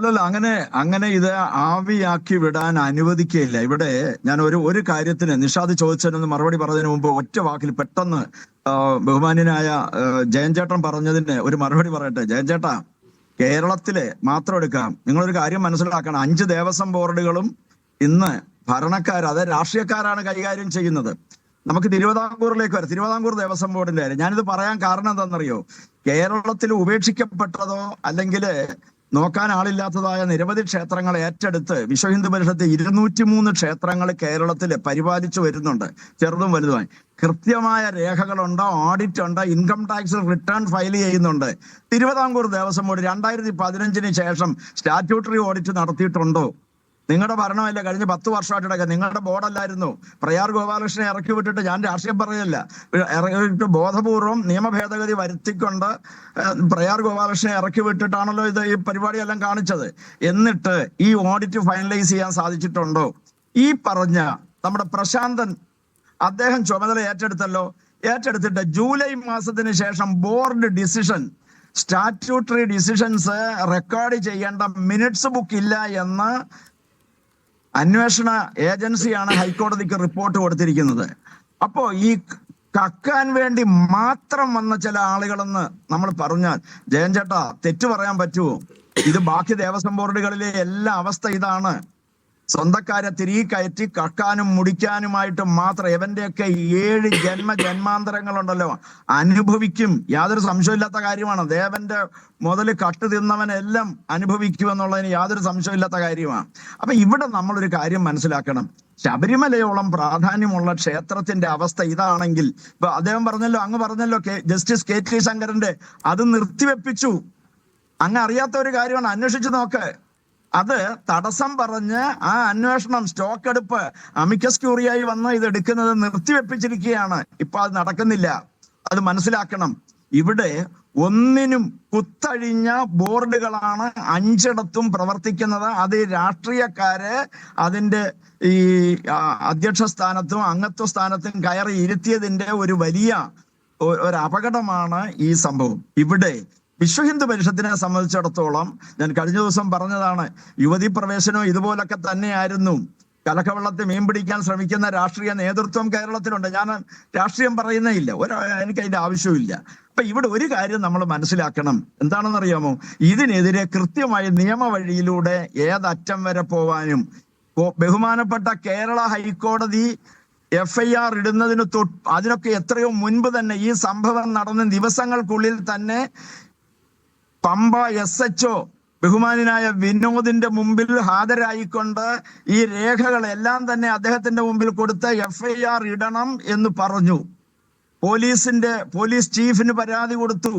അല്ലല്ല അങ്ങനെ അങ്ങനെ ഇത് ആവിയാക്കി വിടാൻ അനുവദിക്കുകയില്ല. ഇവിടെ ഞാൻ ഒരു ഒരു കാര്യത്തിന് നിഷാദ് ചോദിച്ചതിന് മറുപടി പറഞ്ഞതിന് മുമ്പ് ഒറ്റ വാക്കിൽ പെട്ടെന്ന് ബഹുമാന്യനായ ജയൻചേട്ടൻ ജയൻ ചേട്ടൻ പറഞ്ഞതിന് ഒരു മറുപടി പറയട്ടെ. ജയൻ ചേട്ടാ കേരളത്തിൽ മാത്രം എടുക്കാം. നിങ്ങളൊരു കാര്യം മനസ്സിലാക്കണം. അഞ്ച് ദേവസ്വം ബോർഡുകളും ഇന്ന് ഭരണക്കാർ അതായത് രാഷ്ട്രീയക്കാരാണ് കൈകാര്യം ചെയ്യുന്നത്. നമുക്ക് തിരുവിതാംകൂറിലേക്ക് വരാം. തിരുവിതാംകൂർ ദേവസ്വം ബോർഡിന്റെ കാര്യം. ഞാനിത് പറയാൻ കാരണം എന്താണെന്നറിയോ? കേരളത്തിൽ ഉപേക്ഷിക്കപ്പെട്ടതോ അല്ലെങ്കിൽ നോക്കാൻ ആളില്ലാത്തതായ നിരവധി ക്ഷേത്രങ്ങൾ ഏറ്റെടുത്ത് വിശ്വ ഹിന്ദു പരിഷത്ത് ഇരുന്നൂറ്റി മൂന്ന് ക്ഷേത്രങ്ങൾ കേരളത്തിൽ പരിപാലിച്ചു വരുന്നുണ്ട്. ചെറുതും വലുതുമായി. കൃത്യമായ രേഖകളുണ്ട്? ഓഡിറ്റ് ഉണ്ട്? ഇൻകം ടാക്സ് റിട്ടേൺ ഫയൽ ചെയ്യുന്നുണ്ട്. തിരുവിതാംകൂർ ദേവസ്വം ബോർഡ് രണ്ടായിരത്തി പതിനഞ്ചിന് ശേഷം സ്റ്റാറ്റ്യൂട്ടറി ഓഡിറ്റ് നടത്തിയിട്ടുണ്ടോ? നിങ്ങളുടെ ഭരണമല്ല കഴിഞ്ഞ പത്ത് വർഷമായിട്ടൊക്കെ നിങ്ങളുടെ ബോർഡല്ലായിരുന്നു. പ്രയാർ ഗോപാലകൃഷ്ണനെ ഇറക്കി വിട്ടിട്ട് ഞാൻ രാഷ്ട്രീയം പറയല്ല ഇറക്കിട്ട് ബോധപൂർവം നിയമ ഭേദഗതി വരുത്തിക്കൊണ്ട് പ്രയാർ ഗോപാലകൃഷ്ണനെ ഇറക്കി വിട്ടിട്ടാണല്ലോ ഇത് ഈ പരിപാടിയെല്ലാം കാണിച്ചത്. എന്നിട്ട് ഈ ഓഡിറ്റ് ഫൈനലൈസ് ചെയ്യാൻ സാധിച്ചിട്ടുണ്ടോ? ഈ പറഞ്ഞ നമ്മുടെ പ്രശാന്തൻ അദ്ദേഹം ചുമതല ഏറ്റെടുത്തല്ലോ. ഏറ്റെടുത്തിട്ട് ജൂലൈ മാസത്തിന് ശേഷം board decision statutory decisions record ചെയ്യേണ്ട മിനിറ്റ്സ് ബുക്ക് ഇല്ല എന്ന് അന്വേഷണ ഏജൻസിയാണ് ഹൈക്കോടതിക്ക് റിപ്പോർട്ട് കൊടുത്തിരിക്കുന്നത്. അപ്പോ ഈ കക്കാൻ വേണ്ടി മാത്രം വന്ന ചില ആളുകളെന്ന് നമ്മൾ പറഞ്ഞാൽ ജയൻ ചേട്ടാ തെറ്റു പറയാൻ പറ്റുമോ ഇത് ബാക്കി ദേവസ്വം ബോർഡുകളിലെ എല്ലാ അവസ്ഥ ഇതാണ്. സ്വന്തക്കാരെ തിരികെ കയറ്റി കക്കാനും മുടിക്കാനുമായിട്ട് മാത്രം എവന്റെയൊക്കെ ഏഴ് ജന്മ ജന്മാന്തരങ്ങളുണ്ടല്ലോ. അനുഭവിക്കും. യാതൊരു സംശയമില്ലാത്ത കാര്യമാണ്. ദേവന്റെ മുതൽ കട്ട് തിന്നവനെല്ലാം അനുഭവിക്കും എന്നുള്ളതിന് യാതൊരു സംശയമില്ലാത്ത കാര്യമാണ്. അപ്പൊ ഇവിടെ നമ്മളൊരു കാര്യം മനസ്സിലാക്കണം. ശബരിമലയോളം പ്രാധാന്യമുള്ള ക്ഷേത്രത്തിന്റെ അവസ്ഥ ഇതാണെങ്കിൽ ഇപ്പൊ അദ്ദേഹം പറഞ്ഞല്ലോ അങ്ങ് പറഞ്ഞല്ലോ ജസ്റ്റിസ് കെ ടി ശങ്കരന്റെ അത് നിർത്തിവെപ്പിച്ചു. അങ്ങ് അറിയാത്ത ഒരു കാര്യമാണ്. അന്വേഷിച്ചു നോക്ക്. അത് തടസ്സം പറഞ്ഞ് ആ അന്വേഷണം സ്റ്റോക്ക് എടുപ്പ് അമിക്കസ് ക്യൂറിയായി വന്ന് ഇത് എടുക്കുന്നത് നിർത്തിവെപ്പിച്ചിരിക്കുകയാണ് ഇപ്പൊ അത് നടക്കുന്നില്ല. അത് മനസ്സിലാക്കണം. ഇവിടെ ഒന്നിനും കുത്തഴിഞ്ഞ ബോർഡുകളാണ് അഞ്ചിടത്തും പ്രവർത്തിക്കുന്നത്. അത് രാഷ്ട്രീയക്കാര് അതിന്റെ ഈ അധ്യക്ഷ സ്ഥാനത്തും അംഗത്വ സ്ഥാനത്തും കയറി ഇരുത്തിയതിന്റെ ഒരു വലിയ ഒരു അപകടമാണ് ഈ സംഭവം. ഇവിടെ വിശ്വ ഹിന്ദു പരിഷത്തിനെ സംബന്ധിച്ചിടത്തോളം ഞാൻ കഴിഞ്ഞ ദിവസം പറഞ്ഞതാണ് യുവതി പ്രവേശനം ഇതുപോലൊക്കെ തന്നെയായിരുന്നു. കലക്കവെള്ളത്തെ മീൻ പിടിക്കാൻ ശ്രമിക്കുന്ന രാഷ്ട്രീയ നേതൃത്വം കേരളത്തിലുണ്ട്. ഞാൻ രാഷ്ട്രീയം പറയുന്നേയില്ല ഒരു എനിക്ക് അതിന്റെ ആവശ്യമില്ല അപ്പൊ ഇവിടെ ഒരു കാര്യം നമ്മൾ മനസ്സിലാക്കണം. എന്താണെന്നറിയാമോ? ഇതിനെതിരെ കൃത്യമായി നിയമവഴിയിലൂടെ ഏതറ്റം വരെ പോവാനും ബഹുമാനപ്പെട്ട കേരള ഹൈക്കോടതി എഫ് ഐ ആർ ഇടുന്നതിന് തൊട്ട് അതിനൊക്കെ എത്രയോ മുൻപ് തന്നെ ഈ സംഭവം നടന്ന ദിവസങ്ങൾക്കുള്ളിൽ തന്നെ പമ്പ എസ് എച്ച് ഒ ബഹുമാനായ വിനോദിന്റെ മുമ്പിൽ ഹാജരായിക്കൊണ്ട് ഈ രേഖകളെല്ലാം തന്നെ അദ്ദേഹത്തിന്റെ മുമ്പിൽ കൊടുത്ത് എഫ്ഐആർ ഇടണം എന്ന് പറഞ്ഞു. പോലീസിന്റെ പോലീസ് ചീഫിന് പരാതി കൊടുത്തു.